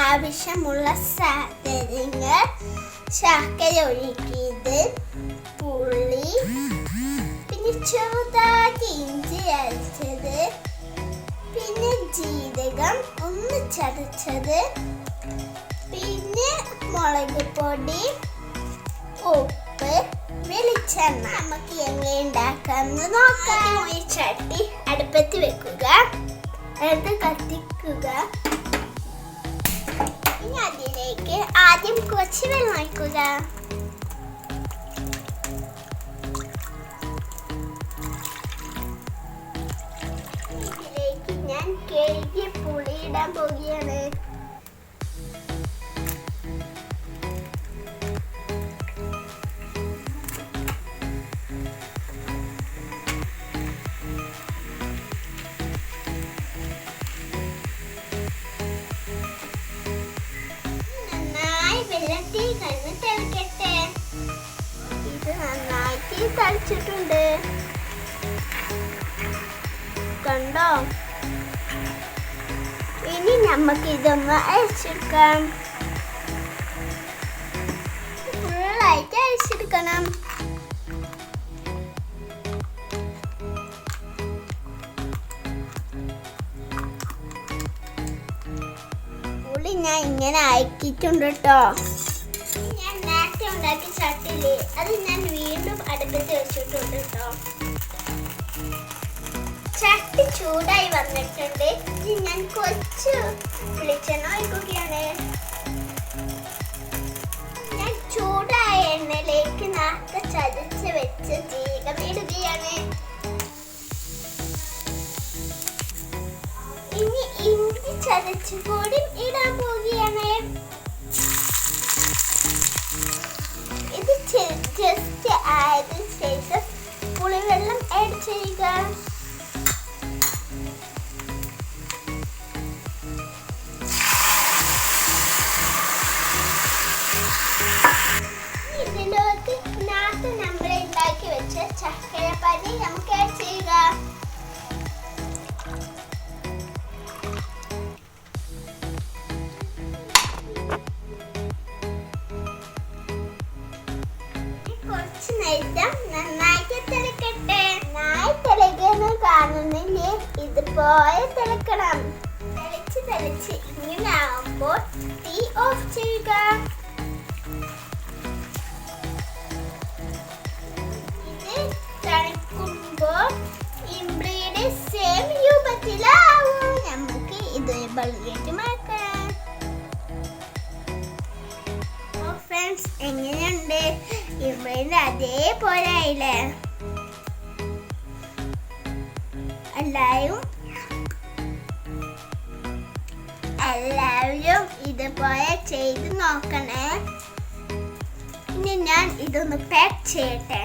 ആവശ്യമുള്ള സാധനങ്ങൾ ശർക്കര ഒഴുക്കിയത് പുളി പിന്നെ ചെറുതാക്കി ഇഞ്ചി അരച്ചത് പിന്നെ ജീരകം ഒന്ന് ചതച്ചത് പിന്നെ മുളക് പൊടി ഉപ്പ് വെളിച്ചെണ്ണ. നമുക്ക് എങ്ങനെ ഉണ്ടാക്കാമെന്ന് നോക്കാം. കഴുകിയ പുളി ഇടാൻ പോവുകയാണ് വെള്ളത്തിൽ കണ്ണ് തിളക്കട്ടെ. ഇത് നന്നായിട്ട് തളിച്ചിട്ടുണ്ട്. കണ്ടോ? ഇനി നമുക്ക് ഇതൊന്ന് അയച്ചെടുക്കാം ഫുള്ളായിട്ട് അയച്ചെടുക്കണം പുളി ഞാൻ ഇങ്ങനെ അയക്കിയിട്ടുണ്ട് കേട്ടോ. ഞാൻ നേരത്തെ ഉണ്ടാക്കിയ ചട്ടിൽ അത് ഞാൻ വീണ്ടും അടുപ്പത്ത് വെച്ചിട്ടുണ്ട് കേട്ടോ. ചട്ടി ചൂടായി വന്നിട്ടുണ്ട്. ഞാൻ കുറച്ച് വെളിച്ചെണ്ണ ഞാൻ ചൂടായ എണ്ണയിലേക്ക് നേരത്തെ ചതച്ച് വെച്ച് ജീരകം ഇടുകയാണ്. ഇനി ഇഞ്ചി ചതച്ചു കൂടി ഇടാൻ പോവുകയാണ്. ജസ്റ്റ് ആയതിനു ശേഷം പുളിവെള്ളം ആഡ് ചെയ്യുക. നമുക്ക് ചെയ്യുക. കുറച്ച് നേരം നന്നായിട്ട് തിളക്കട്ടെ. നന്നായി തിളക്കുന്നു കാണുന്നില്ലേ? ഇതുപോലെ തിളക്കണം. തിളച്ച് തിളച്ച് ഇങ്ങനെ ആവുമ്പോൾ തീ ഓഫ് ചെയ്യുക. ഇവന്റെ അതേപോലെ ആയില്ലേ എല്ലാവരും എല്ലാവരും ഇതുപോലെ ചെയ്ത് നോക്കണേ. ഇനി ഞാൻ ഇതൊന്ന് പാക്ക് ചെയ്യട്ടെ.